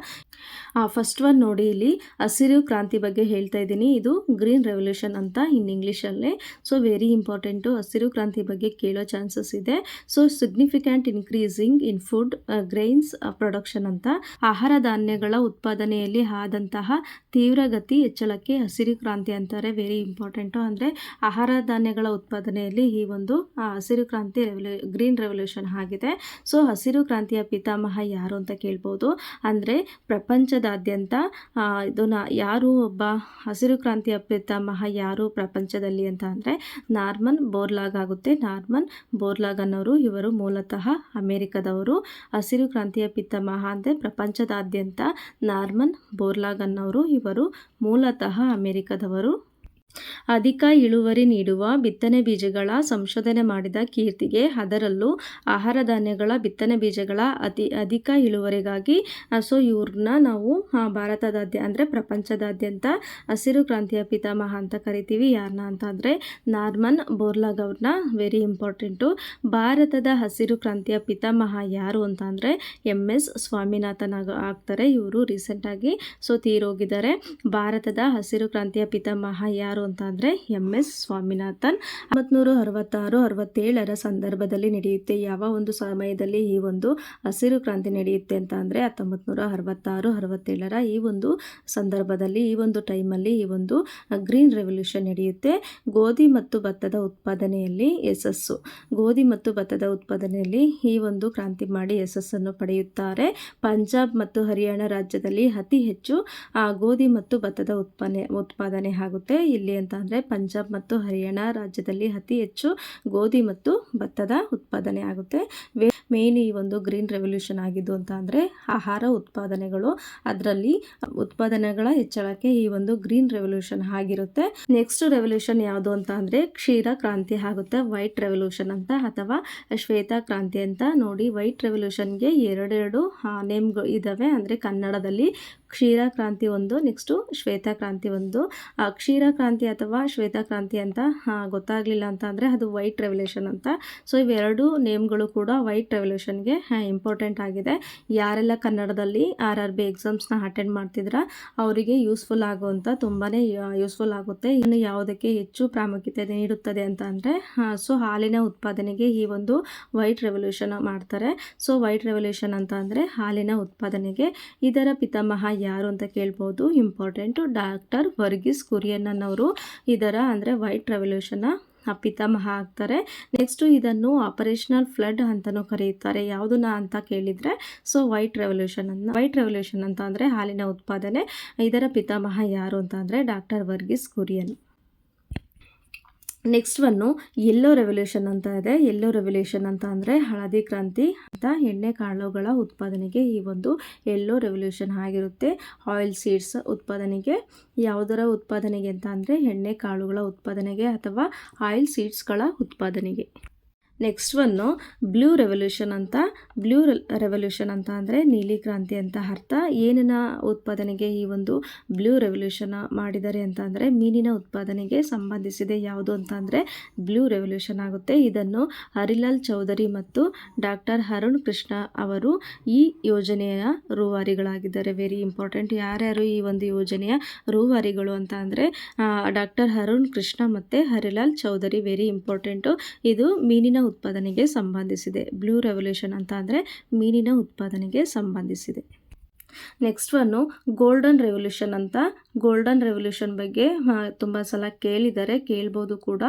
ಫಸ್ಟ್ ಒನ್ ನೋಡಿ ಇಲ್ಲಿ, ಹಸಿರು ಕ್ರಾಂತಿ ಬಗ್ಗೆ ಹೇಳ್ತಾ ಇದ್ದೀನಿ. ಇದು ಗ್ರೀನ್ ರೆವಲ್ಯೂಷನ್ ಅಂತ ಇನ್ ಇಂಗ್ಲೀಷಲ್ಲೇ ಸೊ ವೆರಿ ಇಂಪಾರ್ಟೆಂಟು ಹಸಿರು ಕ್ರಾಂತಿ ಬಗ್ಗೆ ಕೇಳೋ ಚಾನ್ಸಸ್ ಇದೆ. So significant increasing in food grains production ಅಂತ. ಆಹಾರ ಧಾನ್ಯಗಳ ಉತ್ಪಾದನೆಯಲ್ಲಿ ಆದಂತಹ ತೀವ್ರಗತಿ ಹೆಚ್ಚಳಕ್ಕೆ ಹಸಿರು ಕ್ರಾಂತಿ ಅಂತಾರೆ ವೆರಿ ಇಂಪಾರ್ಟೆಂಟು ಅಂದರೆ ಆಹಾರ ಧಾನ್ಯಗಳ ಉತ್ಪಾದನೆಯಲ್ಲಿ ಈ ಒಂದು ಹಸಿರು ಕ್ರಾಂತಿ ಗ್ರೀನ್ ರೆವಲ್ಯೂಷನ್ ಆಗಿದೆ. ಸೊ ಹಸಿರು ಕ್ರಾಂತಿಯ ಪಿತಾಮಹ ಯಾರು ಅಂತ ಕೇಳ್ಬೋದು. ಅಂದರೆ ಪ್ರಪಂಚದಾದ್ಯಂತ ಇದನ್ನ ಯಾರು ಒಬ್ಬ ಹಸಿರು ಕ್ರಾಂತಿಯ ಪಿತಾಮಹ ಯಾರು ಪ್ರಪಂಚದಲ್ಲಿ ಅಂತ ಅಂದರೆ ನಾರ್ಮನ್ ಬೋರ್ಲಾಗ್ ಆಗುತ್ತೆ. ನಾರ್ಮನ್ ಬೋರ್ಲಾಗ್ ಅನ್ನೋರು ಇವರು ಮೂಲತಃ ಅಮೆರಿಕದವರು. ಹಸಿರು ಕ್ರಾಂತಿಯ ಪಿತಾಮಹ ಅಂದರೆ ಪ್ರಪಂಚದಾದ್ಯಂತ ನಾರ್ಮನ್ ಬೋರ್ಲಾಗ್ ಅನ್ನೋರು ಇವರು ಮೂಲತಃ ಅಮೇರಿಕದವರು. ಅಧಿಕ ಇಳುವರಿ ನೀಡುವ ಬಿತ್ತನೆ ಬೀಜಗಳ ಸಂಶೋಧನೆ ಮಾಡಿದ ಕೀರ್ತಿಗೆ ಅದರಲ್ಲೂ ಆಹಾರ ಧಾನ್ಯಗಳ ಬಿತ್ತನೆ ಬೀಜಗಳ ಅತಿ ಅಧಿಕ ಇಳುವರಿಗಾಗಿ ಸೊ ಇವ್ರನ್ನ ನಾವು ಭಾರತದಾದ್ಯ, ಅಂದರೆ ಪ್ರಪಂಚದಾದ್ಯಂತ ಹಸಿರು ಕ್ರಾಂತಿಯ ಪಿತಾಮಹ ಅಂತ ಕರಿತೀವಿ. ಯಾರನ್ನ ಅಂತ ಅಂದರೆ ನಾರ್ಮನ್ ಬೋರ್ಲಾಗ್ ಅವ್ರನ್ನ ವೆರಿ ಇಂಪಾರ್ಟೆಂಟು ಭಾರತದ ಹಸಿರು ಕ್ರಾಂತಿಯ ಪಿತಾಮಹ ಯಾರು ಅಂತ ಅಂದರೆ ಎಂ ಎಸ್. ಸ್ವಾಮಿನಾಥನ್ ಆಗ ಆಗ್ತಾರೆ ಇವರು ರೀಸೆಂಟಾಗಿ ಸೊ ತೀರೋಗಿದ್ದಾರೆ. ಭಾರತದ ಹಸಿರು ಕ್ರಾಂತಿಯ ಪಿತಾಮಹ ಯಾರು ಅಂತ ಅಂದರೆ ಎಂ ಎಸ್ ಸ್ವಾಮಿನಾಥನ್. ಹತ್ತೊಂಬತ್ನೂರ ಅರವತ್ತಾರು, ಅರವತ್ತೇಳರ ಸಂದರ್ಭದಲ್ಲಿ ನಡೆಯುತ್ತೆ. ಯಾವ ಒಂದು ಸಮಯದಲ್ಲಿ ಈ ಒಂದು ಹಸಿರು ಕ್ರಾಂತಿ ನಡೆಯುತ್ತೆ ಅಂತ ಅಂದರೆ ಹತ್ತೊಂಬತ್ತು ನೂರ ಅರವತ್ತಾರು, ಅರವತ್ತೇಳರ ಈ ಒಂದು ಸಂದರ್ಭದಲ್ಲಿ, ಈ ಒಂದು ಟೈಮಲ್ಲಿ ಈ ಒಂದು ಗ್ರೀನ್ ರೆವಲ್ಯೂಷನ್ ನಡೆಯುತ್ತೆ. ಗೋಧಿ ಮತ್ತು ಭತ್ತದ ಉತ್ಪಾದನೆಯಲ್ಲಿ ಯಶಸ್ಸು. ಗೋಧಿ ಮತ್ತು ಭತ್ತದ ಉತ್ಪಾದನೆಯಲ್ಲಿ ಈ ಒಂದು ಕ್ರಾಂತಿ ಮಾಡಿ ಯಶಸ್ಸನ್ನು ಪಡೆಯುತ್ತಾರೆ. ಪಂಜಾಬ್ ಮತ್ತು ಹರಿಯಾಣ ರಾಜ್ಯದಲ್ಲಿ ಅತಿ ಹೆಚ್ಚು ಗೋಧಿ ಮತ್ತು ಭತ್ತದ ಉತ್ಪಾದನೆ ಉತ್ಪಾದನೆ ಆಗುತ್ತೆ. ಇಲ್ಲಿ ಅಂತ ಅಂದರೆ ಪಂಜಾಬ್ ಮತ್ತು ಹರಿಯಾಣ ರಾಜ್ಯದಲ್ಲಿ ಅತಿ ಹೆಚ್ಚು ಗೋಧಿ ಮತ್ತು ಭತ್ತದ ಉತ್ಪಾದನೆ ಆಗುತ್ತೆ. ಮೇನ್ ಈ ಒಂದು ಗ್ರೀನ್ ರೆವಲ್ಯೂಷನ್ ಆಗಿದ್ದು ಅಂತ ಅಂದರೆ ಆಹಾರ ಉತ್ಪಾದನೆಗಳು. ಅದರಲ್ಲಿ ಉತ್ಪಾದನೆಗಳ ಹೆಚ್ಚಳಕ್ಕೆ ಈ ಒಂದು ಗ್ರೀನ್ ರೆವಲ್ಯೂಷನ್ ಆಗಿರುತ್ತೆ. ನೆಕ್ಸ್ಟ್ ರೆವಲ್ಯೂಷನ್ ಯಾವುದು ಅಂತ ಅಂದರೆ ಕ್ಷೀರ ಕ್ರಾಂತಿ ಆಗುತ್ತೆ. ವೈಟ್ ರೆವಲ್ಯೂಷನ್ ಅಂತ ಅಥವಾ ಶ್ವೇತ ಕ್ರಾಂತಿ ಅಂತ ನೋಡಿ. ವೈಟ್ ರೆವಲ್ಯೂಷನ್ಗೆ ಎರಡೆರಡು ನೇಮ್ಗಳು ಇದ್ದಾವೆ ಅಂದರೆ ಕನ್ನಡದಲ್ಲಿ ಕ್ಷೀರ ಕ್ರಾಂತಿ ಒಂದು ನೆಕ್ಸ್ಟು ಶ್ವೇತ ಕ್ರಾಂತಿ ಒಂದು ಕ್ಷೀರಕ್ರಾಂತಿ ಕ್ಷೀರ ಕ್ರಾಂತಿ ಅಥವಾ ಶ್ವೇತ ಕ್ರಾಂತಿ ಅಂತ ಗೊತ್ತಾಗಲಿಲ್ಲ ಗೊತ್ತಾಗ್ಲಿಲ್ಲ ಅಂತ ಅಂದರೆ ಅದು ವೈಟ್ ರೆವಲ್ಯೂಷನ್ ಅಂತ. ಸೊ ಇವೆರಡು ನೇಮ್ಗಳು ಕೂಡ ವೈಟ್ ರೆವಲ್ಯೂಷನ್ಗೆ ಇಂಪಾರ್ಟೆಂಟ್ ಆಗಿದೆ. ಯಾರೆಲ್ಲ ಕನ್ನಡದಲ್ಲಿ ಆರ್ ಆರ್ ಬಿ ಎಕ್ಸಾಮ್ಸ್ನ ಅಟೆಂಡ್ ಮಾಡ್ತಿದ್ರ, ಅವರಿಗೆ ಯೂಸ್ಫುಲ್ ಆಗುವಂಥ ತುಂಬಾ ಯೂಸ್ಫುಲ್ ಆಗುತ್ತೆ. ಇನ್ನು ಯಾವುದಕ್ಕೆ ಹೆಚ್ಚು ಪ್ರಾಮುಖ್ಯತೆ ನೀಡುತ್ತದೆ ಅಂತ ಅಂದರೆ ಸೊ ಹಾಲಿನ ಉತ್ಪಾದನೆಗೆ ಈ ಒಂದು ವೈಟ್ ರೆವಲ್ಯೂಷನ್ ಮಾಡ್ತಾರೆ. ಸೊ ವೈಟ್ ರೆವಲ್ಯೂಷನ್ ಅಂತ ಅಂದರೆ ಹಾಲಿನ ಉತ್ಪಾದನೆಗೆ, ಇದರ ಪಿತಾಮಹ ಯಾರು ಅಂತ ಕೇಳ್ಬೋದು. ಇಂಪಾರ್ಟೆಂಟು ಡಾಕ್ಟರ್ ವರ್ಗೀಸ್ ಕುರಿಯನ್ ಅನ್ನೋರು ಇದರ ಅಂದರೆ ವೈಟ್ ರೆವಲ್ಯೂಷನ್ನ ಪಿತಾಮಹ ಆಗ್ತಾರೆ. ನೆಕ್ಸ್ಟು ಇದನ್ನು ಆಪರೇಷನಲ್ ಫ್ಲಡ್ ಅಂತಲೂ ಕರೆಯುತ್ತಾರೆ. ಯಾವುದನ್ನ ಅಂತ ಕೇಳಿದರೆ ಸೊ ವೈಟ್ ರೆವಲ್ಯೂಷನ್ ಅನ್ನ ವೈಟ್ ರೆವಲ್ಯೂಷನ್ ಅಂತ ಅಂದರೆ ಹಾಲಿನ ಉತ್ಪಾದನೆ. ಇದರ ಪಿತಾಮಹ ಯಾರು ಅಂತ doctor Varghese Kurien. Next one yellow revolution ಅಂತ ಇದೆ. ಎಲ್ಲೋ ರೆವಲ್ಯೂಷನ್ ಅಂತ ಅಂದರೆ ಹಳದಿ ಕ್ರಾಂತಿ ಅಂತ ಎಣ್ಣೆ ಕಾಳುಗಳ ಉತ್ಪಾದನೆಗೆ ಈ ಒಂದು ಎಲ್ಲೋ ರೆವಲ್ಯೂಷನ್ ಆಗಿರುತ್ತೆ. ಆಯಿಲ್ ಸೀಡ್ಸ್ ಉತ್ಪಾದನೆಗೆ, ಯಾವುದರ ಉತ್ಪಾದನೆಗೆ ಅಂತ ಅಂದರೆ ಎಣ್ಣೆ ಕಾಳುಗಳ ಉತ್ಪಾದನೆಗೆ ಅಥವಾ ಆಯಿಲ್ ಸೀಡ್ಸ್ಗಳ ಉತ್ಪಾದನೆಗೆ. ನೆಕ್ಸ್ಟ್ ಒನ್ನು ಬ್ಲೂ ರೆವಲ್ಯೂಷನ್ ಅಂತ. ಬ್ಲೂ ರೆವಲ್ಯೂಷನ್ ಅಂತ ಅಂದರೆ ನೀಲಿ ಕ್ರಾಂತಿ ಅಂತ ಅರ್ಥ. ಏನಿನ ಉತ್ಪಾದನೆಗೆ ಈ ಒಂದು ಬ್ಲೂ ರೆವಲ್ಯೂಷನ್ ಮಾಡಿದ್ದಾರೆ ಅಂತ ಅಂದರೆ ಮೀನಿನ ಉತ್ಪಾದನೆಗೆ ಸಂಬಂಧಿಸಿದೆ ಯಾವುದು ಅಂತ ಅಂದರೆ ಬ್ಲೂ ರೆವಲ್ಯೂಷನ್ ಆಗುತ್ತೆ. ಇದನ್ನು ಹರಿಲಾಲ್ ಚೌಧರಿ ಮತ್ತು ಡಾಕ್ಟರ್ ಅರುಣ್ ಕೃಷ್ಣ ಅವರು ಈ ಯೋಜನೆಯ ರೂವಾರಿಗಳಾಗಿದ್ದಾರೆ. ವೆರಿ ಇಂಪಾರ್ಟೆಂಟ್ ಯಾರ್ಯಾರು ಈ ಒಂದು ಯೋಜನೆಯ ರೂವಾರಿಗಳು ಅಂತ ಅಂದರೆ ಡಾಕ್ಟರ್ ಅರುಣ್ ಕೃಷ್ಣ ಮತ್ತು ಹರಿಲಾಲ್ ಚೌಧರಿ. ವೆರಿ ಇಂಪಾರ್ಟೆಂಟು ಇದು ಮೀನಿನ ಉತ್ಪಾದನೆಗೆ ಸಂಬಂಧಿಸಿದೆ. ಬ್ಲೂ ರೆವಲ್ಯೂಷನ್ ಅಂತ ಅಂದರೆ ಮೀನಿನ ಉತ್ಪಾದನೆಗೆ ಸಂಬಂಧಿಸಿದೆ. ನೆಕ್ಸ್ಟ್ ಒನ್ನು ಗೋಲ್ಡನ್ ರೆವಲ್ಯೂಷನ್ ಅಂತ. ಗೋಲ್ಡನ್ ರೆವಲ್ಯೂಷನ್ ಬಗ್ಗೆ ತುಂಬ ಸಲ ಕೇಳಿದ್ದಾರೆ, ಕೇಳ್ಬೋದು ಕೂಡ.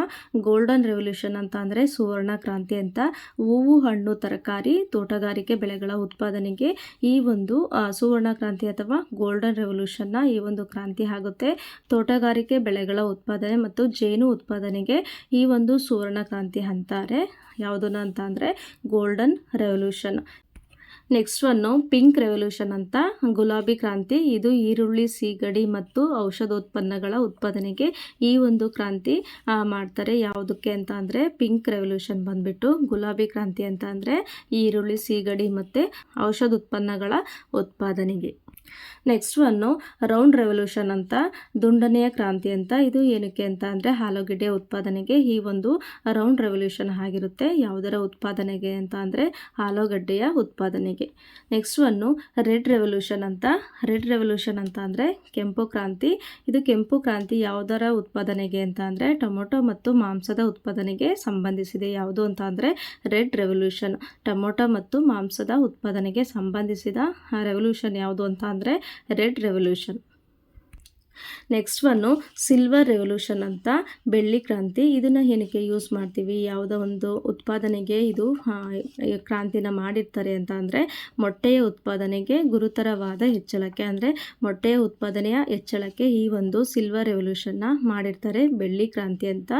ಗೋಲ್ಡನ್ ರೆವಲ್ಯೂಷನ್ ಅಂತ ಅಂದರೆ ಸುವರ್ಣ ಕ್ರಾಂತಿ ಅಂತ. ಹೂವು, ಹಣ್ಣು, ತರಕಾರಿ, ತೋಟಗಾರಿಕೆ ಬೆಳೆಗಳ ಉತ್ಪಾದನೆಗೆ ಈ ಒಂದು ಸುವರ್ಣ ಕ್ರಾಂತಿ ಅಥವಾ ಗೋಲ್ಡನ್ ರೆವಲ್ಯೂಷನ್ನ ಈ ಒಂದು ಕ್ರಾಂತಿ ಆಗುತ್ತೆ. ತೋಟಗಾರಿಕೆ ಬೆಳೆಗಳ ಉತ್ಪಾದನೆ ಮತ್ತು ಜೇನು ಉತ್ಪಾದನೆಗೆ ಈ ಒಂದು ಸುವರ್ಣ ಕ್ರಾಂತಿ ಅಂತಾರೆ. ಯಾವುದನ್ನ ಅಂತ ಅಂದರೆ golden revolution next one pink revolution ಅಂತ. ಗುಲಾಬಿ ಕ್ರಾಂತಿ, ಇದು ಈರುಳ್ಳಿ, ಸೀಗಡಿ ಮತ್ತು ಔಷಧೋತ್ಪನ್ನಗಳ ಉತ್ಪಾದನೆಗೆ ಈ ಒಂದು ಕ್ರಾಂತಿ ಮಾಡ್ತಾರೆ. ಯಾವುದಕ್ಕೆ ಅಂತ ಅಂದರೆ ಪಿಂಕ್ ರೆವಲ್ಯೂಷನ್ ಬಂದುಬಿಟ್ಟು ಗುಲಾಬಿ ಕ್ರಾಂತಿ ಅಂತ ಅಂದರೆ ಈರುಳ್ಳಿ, ಸೀಗಡಿ ಮತ್ತು ಔಷಧ ಉತ್ಪನ್ನಗಳ ಉತ್ಪಾದನೆಗೆ. ನೆಕ್ಸ್ಟ್ ಒನ್ನು ರೌಂಡ್ ರೆವಲ್ಯೂಷನ್ ಅಂತ ದುಂಡನೆಯ ಕ್ರಾಂತಿ ಅಂತ, ಇದು ಏನಕ್ಕೆ ಅಂತ ಅಂದರೆ ಉತ್ಪಾದನೆಗೆ ಈ ಒಂದು ರೌಂಡ್ ರೆವಲ್ಯೂಷನ್ ಆಗಿರುತ್ತೆ. ಯಾವುದರ ಉತ್ಪಾದನೆಗೆ ಅಂತ ಅಂದರೆ ಆಲೂಗಡ್ಡೆಯ ಉತ್ಪಾದನೆಗೆ. ನೆಕ್ಸ್ಟ್ ಒನ್ನು ರೆಡ್ ರೆವಲ್ಯೂಷನ್ ಅಂತ ರೆಡ್ ರೆವಲ್ಯೂಷನ್ ಅಂತ ಅಂದರೆ ಕೆಂಪು ಕ್ರಾಂತಿ. ಇದು ಕೆಂಪು ಕ್ರಾಂತಿ ಯಾವುದರ ಉತ್ಪಾದನೆಗೆ ಅಂತ ಅಂದರೆ ಟೊಮೊಟೊ ಮತ್ತು ಮಾಂಸದ ಉತ್ಪಾದನೆಗೆ ಸಂಬಂಧಿಸಿದೆ. ಯಾವುದು ಅಂತ ಅಂದರೆ ರೆಡ್ ರೆವಲ್ಯೂಷನ್ ಟೊಮೊಟೊ ಮತ್ತು ಮಾಂಸದ ಉತ್ಪಾದನೆಗೆ ಸಂಬಂಧಿಸಿದ ರೆವಲ್ಯೂಷನ್ ಯಾವುದು ಅಂತ red revolution. Next one silver revolution ಅಂತ ಬೆಳ್ಳಿ ಕ್ರಾಂತಿ. ಇದನ್ನು ಏನಕ್ಕೆ ಯೂಸ್ ಮಾಡ್ತೀವಿ? ಯಾವುದೋ ಒಂದು ಉತ್ಪಾದನೆಗೆ ಇದು ಕ್ರಾಂತಿನ ಮಾಡಿರ್ತಾರೆ ಅಂತ ಅಂದರೆ ಮೊಟ್ಟೆಯ ಉತ್ಪಾದನೆಗೆ ಗುರುತರವಾದ ಹೆಚ್ಚಳಕ್ಕೆ ಅಂದರೆ ಮೊಟ್ಟೆಯ ಉತ್ಪಾದನೆಯ ಹೆಚ್ಚಳಕ್ಕೆ ಈ ಒಂದು ಸಿಲ್ವರ್ ರೆವಲ್ಯೂಷನ್ನ ಮಾಡಿರ್ತಾರೆ ಬೆಳ್ಳಿ ಕ್ರಾಂತಿ ಅಂತ.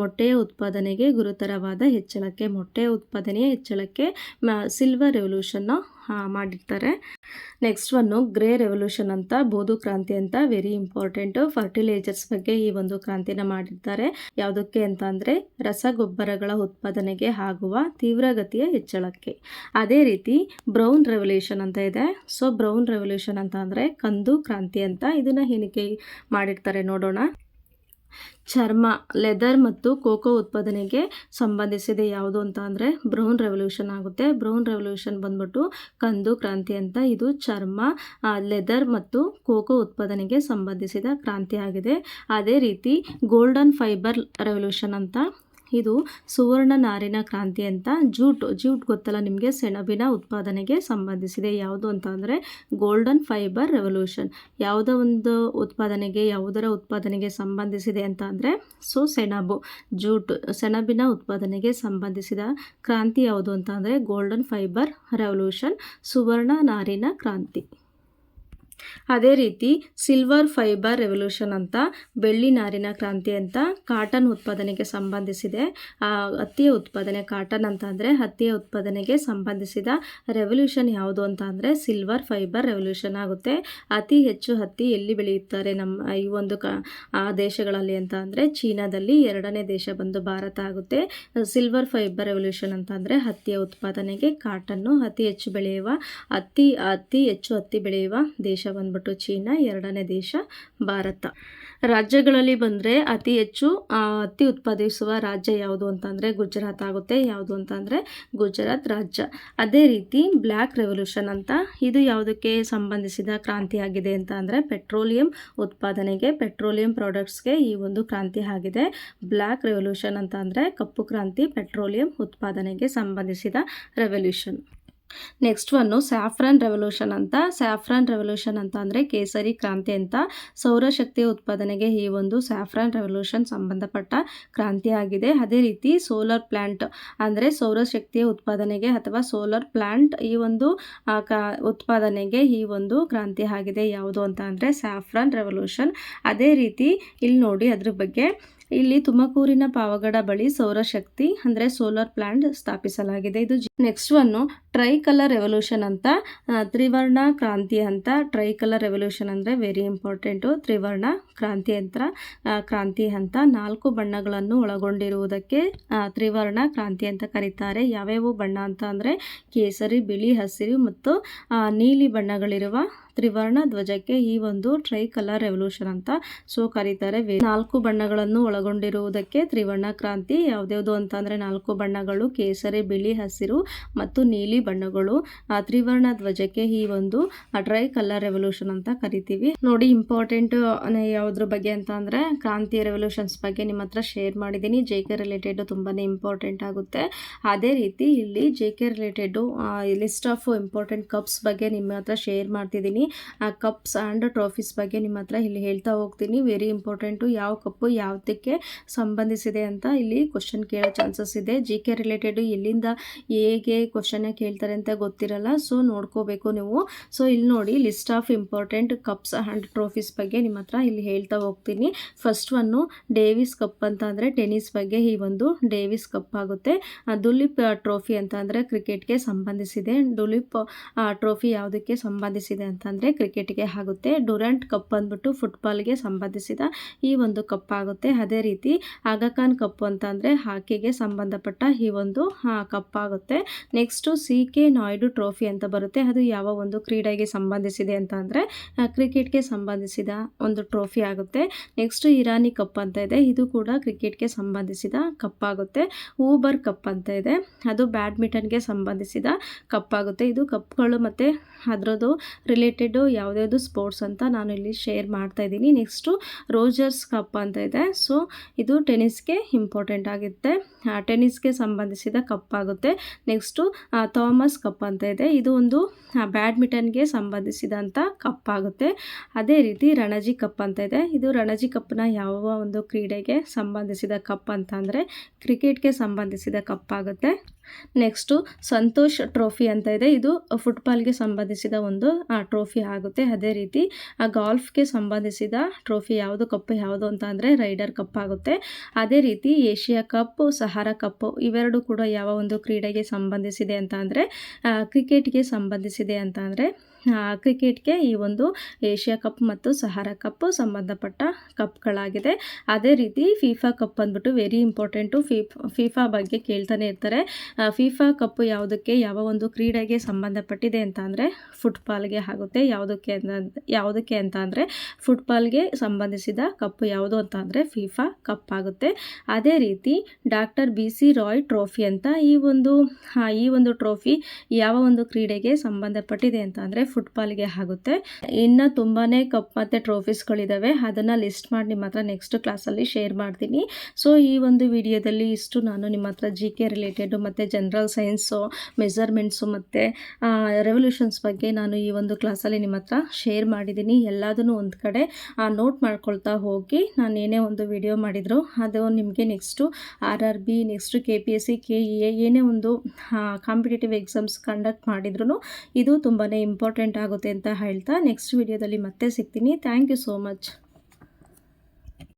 ಮೊಟ್ಟೆಯ ಉತ್ಪಾದನೆಗೆ ಗುರುತರವಾದ ಹೆಚ್ಚಳಕ್ಕೆ, ಮೊಟ್ಟೆಯ ಉತ್ಪಾದನೆಯ ಹೆಚ್ಚಳಕ್ಕೆ ಸಿಲ್ವರ್ ರೆವಲ್ಯೂಷನ್ನ ಮಾಡಿರ್ತಾರೆ. ನೆಕ್ಸ್ಟ್ ಒನ್ನು ಗ್ರೇ ರೆವಲ್ಯೂಷನ್ ಅಂತ ಬೋಧು ಕ್ರಾಂತಿ ಅಂತ ವೆರಿ ಇಂಪಾರ್ಟೆಂಟು ಫರ್ಟಿಲೈಸರ್ಸ್ ಬಗ್ಗೆ ಈ ಒಂದು ಕ್ರಾಂತಿನ ಮಾಡಿರ್ತಾರೆ. ಯಾವುದಕ್ಕೆ ಅಂತ ಅಂದರೆ, ರಸಗೊಬ್ಬರಗಳ ಉತ್ಪಾದನೆಗೆ ಆಗುವ ತೀವ್ರಗತಿಯ ಹೆಚ್ಚಳಕ್ಕೆ. ಅದೇ ರೀತಿ ಬ್ರೌನ್ ರೆವಲ್ಯೂಷನ್ ಅಂತ ಇದೆ. ಸೊ ಬ್ರೌನ್ ರೆವಲ್ಯೂಷನ್ ಅಂತ ಅಂದರೆ, ಕಂದು ಕ್ರಾಂತಿ ಅಂತ ಇದನ್ನು ಏನಕ್ಕೆ ಮಾಡಿರ್ತಾರೆ ನೋಡೋಣ. ಚರ್ಮ, ಲೆದರ್ ಮತ್ತು ಕೋಕೋ ಉತ್ಪಾದನೆಗೆ ಸಂಬಂಧಿಸಿದೆ. ಯಾವುದು ಅಂತ ಅಂದರೆ ಬ್ರೌನ್ ರೆವಲ್ಯೂಷನ್ ಆಗುತ್ತೆ. ಬ್ರೌನ್ ರೆವಲ್ಯೂಷನ್ ಬಂದ್ಬಿಟ್ಟು ಕಂದು ಕ್ರಾಂತಿ ಅಂತ ಇದು ಚರ್ಮ ಲೆದರ್ ಮತ್ತು ಕೋಕೋ ಉತ್ಪಾದನೆಗೆ ಸಂಬಂಧಿಸಿದ ಕ್ರಾಂತಿ ಆಗಿದೆ. ಅದೇ ರೀತಿ ಗೋಲ್ಡನ್ ಫೈಬರ್ ರೆವಲ್ಯೂಷನ್ ಅಂತ ಇದು ಸುವರ್ಣ ನಾರಿನ ಕ್ರಾಂತಿ ಅಂತ ಜೂಟ್ ಜೂಟ್ ಗೊತ್ತಲ್ಲ ನಿಮಗೆ? ಸೆಣಬಿನ ಉತ್ಪಾದನೆಗೆ ಸಂಬಂಧಿಸಿದೆ. ಯಾವುದು ಅಂತ ಅಂದರೆ ಗೋಲ್ಡನ್ ಫೈಬರ್ ರೆವಲ್ಯೂಷನ್. ಯಾವುದೋ ಒಂದು ಉತ್ಪಾದನೆಗೆ, ಯಾವುದರ ಉತ್ಪಾದನೆಗೆ ಸಂಬಂಧಿಸಿದೆ ಅಂತ ಅಂದರೆ ಸೊ ಸೆಣಬು, ಜೂಟ್, ಸೆಣಬಿನ ಉತ್ಪಾದನೆಗೆ ಸಂಬಂಧಿಸಿದ ಕ್ರಾಂತಿ ಯಾವುದು ಅಂತ ಗೋಲ್ಡನ್ ಫೈಬರ್ ರೆವಲ್ಯೂಷನ್, ಸುವರ್ಣ ನಾರಿನ ಕ್ರಾಂತಿ. ಅದೇ ರೀತಿ ಸಿಲ್ವರ್ ಫೈಬರ್ ರೆವಲ್ಯೂಷನ್ ಅಂತ, ಬೆಳ್ಳಿ ನಾರಿನ ಕ್ರಾಂತಿ ಅಂತ ಕಾಟನ್ ಉತ್ಪಾದನೆಗೆ ಸಂಬಂಧಿಸಿದೆ. ಹತ್ತಿಯ ಉತ್ಪಾದನೆ ಕಾಟನ್ ಅಂತ ಅಂದರೆ ಹತ್ತಿಯ ಉತ್ಪಾದನೆಗೆ ಸಂಬಂಧಿಸಿದ ರೆವಲ್ಯೂಷನ್ ಯಾವುದು ಅಂತ ಅಂದರೆ ಸಿಲ್ವರ್ ಫೈಬರ್ ರೆವಲ್ಯೂಷನ್ ಆಗುತ್ತೆ. ಅತಿ ಹೆಚ್ಚು ಹತ್ತಿ ಎಲ್ಲಿ ಬೆಳೆಯುತ್ತಾರೆ ನಮ್ಮ ಈ ಒಂದು ಕ, ಆ ದೇಶಗಳಲ್ಲಿ ಅಂತ ಅಂದರೆ ಚೀನಾದಲ್ಲಿ ಎರಡನೇ ದೇಶ ಬಂದು ಭಾರತ ಆಗುತ್ತೆ. ಸಿಲ್ವರ್ ಫೈಬರ್ ರೆವಲ್ಯೂಷನ್ ಅಂತ ಅಂದರೆ ಹತ್ತಿಯ ಉತ್ಪಾದನೆಗೆ ಕಾಟನ್ನು ಅತಿ ಹೆಚ್ಚು ಬೆಳೆಯುವ, ಅತಿ ಅತಿ ಹೆಚ್ಚು ಹತ್ತಿ ಬೆಳೆಯುವ ದೇಶ ಬಂದ್ಬಿಟ್ಟು ಚೀನಾ, ಎರಡನೇ ದೇಶ ಭಾರತ. ರಾಜ್ಯಗಳಲ್ಲಿ ಬಂದರೆ ಅತಿ ಹೆಚ್ಚು ಅತಿ ಉತ್ಪಾದಿಸುವ ರಾಜ್ಯ ಯಾವುದು ಅಂತಂದರೆ ಗುಜರಾತ್ ಆಗುತ್ತೆ. ಯಾವುದು ಅಂತಂದರೆ ಗುಜರಾತ್ ರಾಜ್ಯ. ಅದೇ ರೀತಿ ಬ್ಲ್ಯಾಕ್ ರೆವಲ್ಯೂಷನ್ ಅಂತ ಇದು ಯಾವುದಕ್ಕೆ ಸಂಬಂಧಿಸಿದ ಕ್ರಾಂತಿ ಆಗಿದೆ ಅಂತ ಅಂದರೆ ಪೆಟ್ರೋಲಿಯಂ ಉತ್ಪಾದನೆಗೆ, ಪೆಟ್ರೋಲಿಯಂ ಪ್ರಾಡಕ್ಟ್ಸ್ಗೆ ಈ ಒಂದು ಕ್ರಾಂತಿ ಆಗಿದೆ. ಬ್ಲ್ಯಾಕ್ ರೆವಲ್ಯೂಷನ್ ಅಂತ ಕಪ್ಪು ಕ್ರಾಂತಿ ಪೆಟ್ರೋಲಿಯಂ ಉತ್ಪಾದನೆಗೆ ಸಂಬಂಧಿಸಿದ revolution. Next one saffron revolution ಅಂತ. ಸ್ಯಾಫ್ರಾನ್ ರೆವಲ್ಯೂಷನ್ ಅಂತ ಅಂದರೆ ಕೇಸರಿ ಕ್ರಾಂತಿ ಅಂತ. ಸೌರಶಕ್ತಿಯ ಉತ್ಪಾದನೆಗೆ ಈ ಒಂದು ಸ್ಯಾಫ್ರಾನ್ ರೆವಲ್ಯೂಷನ್ ಸಂಬಂಧಪಟ್ಟ ಕ್ರಾಂತಿ ಆಗಿದೆ. ಅದೇ ರೀತಿ ಸೋಲಾರ್ ಪ್ಲ್ಯಾಂಟ್ ಅಂದರೆ ಸೌರಶಕ್ತಿಯ ಉತ್ಪಾದನೆಗೆ ಅಥವಾ ಸೋಲಾರ್ ಪ್ಲ್ಯಾಂಟ್ ಈ ಒಂದು ಉತ್ಪಾದನೆಗೆ ಈ ಒಂದು ಕ್ರಾಂತಿ ಆಗಿದೆ. ಯಾವುದು ಅಂತ ಅಂದರೆ ಸ್ಯಾಫ್ರಾನ್ ರೆವಲ್ಯೂಷನ್ ಅದೇ ರೀತಿ ಇಲ್ಲಿ ನೋಡಿ ಅದ್ರ ಬಗ್ಗೆ. ಇಲ್ಲಿ ತುಮಕೂರಿನ ಪಾವಗಡ ಬಳಿ ಸೌರಶಕ್ತಿ ಅಂದ್ರೆ ಸೋಲಾರ್ ಪ್ಲಾಂಟ್ ಸ್ಥಾಪಿಸಲಾಗಿದೆ. ಇದು next one tricolour revolution ಅಂತ ತ್ರಿವರ್ಣ ಕ್ರಾಂತಿ ಅಂತ ಟ್ರೈ ಕಲರ್ ರೆವಲ್ಯೂಷನ್ ಅಂದ್ರೆ ವೆರಿ ಇಂಪಾರ್ಟೆಂಟ್ ತ್ರಿವರ್ಣ ಕ್ರಾಂತಿ ಅಂತ ಕ್ರಾಂತಿ ಅಂತ ನಾಲ್ಕು ಬಣ್ಣಗಳನ್ನು ಒಳಗೊಂಡಿರುವುದಕ್ಕೆ ತ್ರಿವರ್ಣ ಕ್ರಾಂತಿ ಅಂತ ಕರೀತಾರೆ. ಯಾವ್ಯಾವ ಬಣ್ಣ ಅಂತ ಅಂದ್ರೆ ಕೇಸರಿ, ಬಿಳಿ, ಹಸಿರು ಮತ್ತು ನೀಲಿ ಬಣ್ಣಗಳಿರುವ ತ್ರಿವರ್ಣ ಧ್ವಜಕ್ಕೆ ಈ ಒಂದು ಟ್ರೈ ಕಲರ್ ರೆವಲ್ಯೂಷನ್ ಅಂತ. ಸೊ ಕರೀತಾರೆ. ನಾಲ್ಕು ಬಣ್ಣಗಳನ್ನು ಒಳಗೊಂಡಿರುವುದಕ್ಕೆ ತ್ರಿವರ್ಣ ಕ್ರಾಂತಿ ಯಾವ್ದ್ಯಾವ್ದು ಅಂತ ಅಂದರೆ ನಾಲ್ಕು ಬಣ್ಣಗಳು, ಕೇಸರಿ, ಬಿಳಿ, ಹಸಿರು ಮತ್ತು ನೀಲಿ ಬಣ್ಣಗಳು. ಆ ತ್ರಿವರ್ಣ ಧ್ವಜಕ್ಕೆ ಈ ಒಂದು ಟ್ರೈ ಕಲರ್ ರೆವಲ್ಯೂಷನ್ ಅಂತ ಕರಿತೀವಿ. ನೋಡಿ ಇಂಪಾರ್ಟೆಂಟ್ ಯಾವುದ್ರ ಬಗ್ಗೆ ಅಂತ ಅಂದ್ರೆ ಕ್ರಾಂತಿ ರೆವಲ್ಯೂಷನ್ಸ್ ಬಗ್ಗೆ ನಿಮ್ಮ ಹತ್ರ ಶೇರ್ ಮಾಡಿದ್ದೀನಿ. ಜೆ ಕೆ ರಿಲೇಟೆಡ್ ತುಂಬಾನೇ ಇಂಪಾರ್ಟೆಂಟ್ ಆಗುತ್ತೆ. ಅದೇ ರೀತಿ ಇಲ್ಲಿ G K related list of important cups ಬಗ್ಗೆ ನಿಮ್ಮ ಹತ್ರ ಶೇರ್ ಮಾಡ್ತಿದ್ದೀನಿ. ಆ ಕಪ್ಸ್ ಆ್ಯಂಡ್ ಟ್ರೋಫೀಸ್ ಬಗ್ಗೆ ನಿಮ್ಮ ಹತ್ರ ಇಲ್ಲಿ ಹೇಳ್ತಾ ಹೋಗ್ತೀನಿ. ವೆರಿ ಇಂಪಾರ್ಟೆಂಟು ಯಾವ ಕಪ್ಪು ಯಾವುದಕ್ಕೆ ಸಂಬಂಧಿಸಿದೆ ಅಂತ ಇಲ್ಲಿ ಕ್ವಶನ್ ಕೇಳೋ ಚಾನ್ಸಸ್ ಇದೆ. ಜಿ ಕೆ ರಿಲೇಟೆಡು ಎಲ್ಲಿಂದ ಹೇಗೆ ಕ್ವಶನ್ನ ಕೇಳ್ತಾರೆ ಅಂತ ಗೊತ್ತಿರಲ್ಲ. ಸೊ ನೋಡ್ಕೋಬೇಕು ನೀವು. ಸೊ ಇಲ್ಲಿ ನೋಡಿ list of important cups and trophies ಬಗ್ಗೆ ನಿಮ್ಮ ಹತ್ರ ಇಲ್ಲಿ ಹೇಳ್ತಾ ಹೋಗ್ತೀನಿ. ಫಸ್ಟ್ ಒನ್ನು ಡೇವಿಸ್ ಕಪ್ ಅಂತ ಅಂದರೆ ಟೆನಿಸ್ ಬಗ್ಗೆ ಈ ಒಂದು ಡೇವಿಸ್ ಕಪ್ ಆಗುತ್ತೆ. ದುಲೀಪ್ ಟ್ರೋಫಿ ಅಂತ ಅಂದರೆ ಕ್ರಿಕೆಟ್ಗೆ ಸಂಬಂಧಿಸಿದೆ. ದುಲೀಪ್ ಟ್ರೋಫಿ ಯಾವುದಕ್ಕೆ ಸಂಬಂಧಿಸಿದೆ ಅಂತ ಅಂದರೆ ಕ್ರಿಕೆಟ್ಗೆ ಆಗುತ್ತೆ. ಡುರೆಂಟ್ ಕಪ್ ಅಂದ್ಬಿಟ್ಟು ಫುಟ್ಬಾಲ್ಗೆ ಸಂಬಂಧಿಸಿದ ಈ ಒಂದು ಕಪ್ ಆಗುತ್ತೆ. ಅದೇ ರೀತಿ ಆಗಖಾನ್ ಕಪ್ ಅಂತ ಅಂದರೆ ಹಾಕಿಗೆ ಸಂಬಂಧಪಟ್ಟ ಈ ಒಂದು ಕಪ್ ಆಗುತ್ತೆ. Next C K Naidu trophy ಅಂತ ಬರುತ್ತೆ. ಅದು ಯಾವ ಒಂದು ಕ್ರೀಡೆಗೆ ಸಂಬಂಧಿಸಿದೆ ಅಂತ ಅಂದರೆ ಕ್ರಿಕೆಟ್ಗೆ ಸಂಬಂಧಿಸಿದ ಒಂದು ಟ್ರೋಫಿ ಆಗುತ್ತೆ. ನೆಕ್ಸ್ಟು ಇರಾನಿ ಕಪ್ ಅಂತ ಇದೆ. ಇದು ಕೂಡ ಕ್ರಿಕೆಟ್ಗೆ ಸಂಬಂಧಿಸಿದ ಕಪ್ ಆಗುತ್ತೆ. ಊಬರ್ ಕಪ್ ಅಂತ ಇದೆ. ಅದು ಬ್ಯಾಡ್ಮಿಂಟನ್ಗೆ ಸಂಬಂಧಿಸಿದ ಕಪ್ ಆಗುತ್ತೆ. ಇದು ಕಪ್ಗಳು ಮತ್ತು ಅದರದ್ದು ರಿಲೇಟೆಡು ಯಾವುದ್ಯಾವುದು ಸ್ಪೋರ್ಟ್ಸ್ ಅಂತ ನಾನು ಇಲ್ಲಿ ಶೇರ್ ಮಾಡ್ತಾ ಇದ್ದೀನಿ. ನೆಕ್ಸ್ಟು ರೋಜರ್ಸ್ ಕಪ್ ಅಂತ ಇದೆ. ಸೊ ಇದು ಟೆನಿಸ್ಗೆ ಇಂಪಾರ್ಟೆಂಟ್ ಆಗುತ್ತೆ. ಟೆನಿಸ್ಗೆ ಸಂಬಂಧಿಸಿದ ಕಪ್ ಆಗುತ್ತೆ. ನೆಕ್ಸ್ಟು ಥಾಮಸ್ ಕಪ್ ಅಂತ ಇದೆ. ಇದು ಒಂದು ಬ್ಯಾಡ್ಮಿಂಟನ್ಗೆ ಸಂಬಂಧಿಸಿದಂಥ ಕಪ್ ಆಗುತ್ತೆ. ಅದೇ ರೀತಿ ರಣಜಿ ಕಪ್ ಅಂತ ಇದೆ. ಇದು ರಣಜಿ ಕಪ್ನ ಯಾವ ಒಂದು ಕ್ರೀಡೆಗೆ ಸಂಬಂಧಿಸಿದ ಕಪ್ ಅಂತ ಅಂದರೆ ಕ್ರಿಕೆಟ್ಗೆ ಸಂಬಂಧಿಸಿದ ಕಪ್ ಆಗುತ್ತೆ. ನೆಕ್ಸ್ಟು ಸಂತೋಷ್ ಟ್ರೋಫಿ ಅಂತ ಇದೆ. ಇದು ಫುಟ್ಬಾಲ್ಗೆ ಸಂಬಂಧಿಸಿದ ಒಂದು ಟ್ರೋಫಿ ಆಗುತ್ತೆ. ಅದೇ ರೀತಿ, ಆ, ಗಾಲ್ಫ್ಗೆ ಸಂಬಂಧಿಸಿದ ಟ್ರೋಫಿ ಯಾವುದು ಕಪ್, ಯಾವುದು ಅಂತ ಅಂದರೆ ರೈಡರ್ ಕಪ್ ಆಗುತ್ತೆ. ಅದೇ ರೀತಿ, ಏಷ್ಯಾ ಕಪ್, ಸಹಾರ ಕಪ್ ಇವೆರಡು ಕೂಡ ಯಾವ ಒಂದು ಕ್ರೀಡೆಗೆ ಸಂಬಂಧಿಸಿದೆ ಅಂತ ಅಂದರೆ ಕ್ರಿಕೆಟ್ಗೆ ಸಂಬಂಧಿಸಿದೆ ಅಂತ ಅಂದರೆ ಕ್ರಿಕೆಟ್ಗೆ ಈ ಒಂದು ಏಷ್ಯಾ ಕಪ್ ಮತ್ತು ಸಹಾರ ಕಪ್ ಸಂಬಂಧಪಟ್ಟ ಕಪ್ಗಳಾಗಿದೆ ಅದೇ ರೀತಿ ಫಿಫಾ ಕಪ್ ಅಂದ್ಬಿಟ್ಟು ವೆರಿ ಇಂಪಾರ್ಟೆಂಟು ಫಿಫಾ ಬಗ್ಗೆ ಕೇಳ್ತಾನೆ ಇರ್ತಾರೆ. ಫಿಫಾ ಕಪ್ ಯಾವುದಕ್ಕೆ, ಯಾವ ಒಂದು ಕ್ರೀಡೆಗೆ ಸಂಬಂಧಪಟ್ಟಿದೆ ಅಂತ ಅಂದರೆ ಫುಟ್ಬಾಲ್ಗೆ ಆಗುತ್ತೆ. ಯಾವುದಕ್ಕೆ ಯಾವುದಕ್ಕೆ ಅಂತ ಅಂದರೆ ಫುಟ್ಬಾಲ್ಗೆ ಸಂಬಂಧಿಸಿದ ಕಪ್ ಯಾವುದು ಅಂತ ಅಂದರೆ ಫಿಫಾ ಕಪ್ ಆಗುತ್ತೆ. ಅದೇ ರೀತಿ doctor B C Roy trophy ಅಂತ ಈ ಒಂದು ಈ ಒಂದು ಟ್ರೋಫಿ ಯಾವ ಒಂದು ಕ್ರೀಡೆಗೆ ಸಂಬಂಧಪಟ್ಟಿದೆ ಅಂತ ಅಂದರೆ ಫುಟ್ಬಾಲ್ಗೆ ಆಗುತ್ತೆ. ಇನ್ನು ತುಂಬಾ ಕಪ್ ಮತ್ತು ಟ್ರೋಫೀಸ್ಗಳಿದ್ದಾವೆ ಅದನ್ನು ಲಿಸ್ಟ್ ಮಾಡಿ ನಿಮ್ಮ ಹತ್ರ ನೆಕ್ಸ್ಟ್ ಕ್ಲಾಸಲ್ಲಿ ಶೇರ್ ಮಾಡ್ತೀನಿ. ಸೊ ಈ ಒಂದು ವಿಡಿಯೋದಲ್ಲಿ ಇಷ್ಟು ನಾನು ನಿಮ್ಮ ಹತ್ರ ಜಿ ಕೆ ರಿಲೇಟೆಡು ಮತ್ತು ಜನರಲ್ ಸೈನ್ಸು ಮೆಸರ್ಮೆಂಟ್ಸು ಮತ್ತು ರೆವಲ್ಯೂಷನ್ಸ್ ಬಗ್ಗೆ ನಾನು ಈ ಒಂದು ಕ್ಲಾಸಲ್ಲಿ ನಿಮ್ಮ ಹತ್ರ ಶೇರ್ ಮಾಡಿದ್ದೀನಿ. ಎಲ್ಲದನ್ನು ಒಂದು ಕಡೆ ನೋಟ್ ಮಾಡ್ಕೊಳ್ತಾ ಹೋಗಿ. ನಾನು ಏನೇ ಒಂದು ವಿಡಿಯೋ ಮಾಡಿದ್ರು, ಅದು ನಿಮಗೆ next R R B next K P S C K E A ಏನೇ ಒಂದು ಕಾಂಪಿಟೇಟಿವ್ ಎಕ್ಸಾಮ್ಸ್ ಕಂಡಕ್ಟ್ ಮಾಡಿದ್ರು ಇದು ತುಂಬಾ ಇಂಪಾರ್ಟೆಂಟ್ ಆಗುತ್ತೆ ಅಂತ ಹೇಳ್ತಾ ನೆಕ್ಸ್ಟ್ ವಿಡಿಯೋದಲ್ಲಿ ಮತ್ತೆ ಸಿಗ್ತೀನಿ. Thank you so much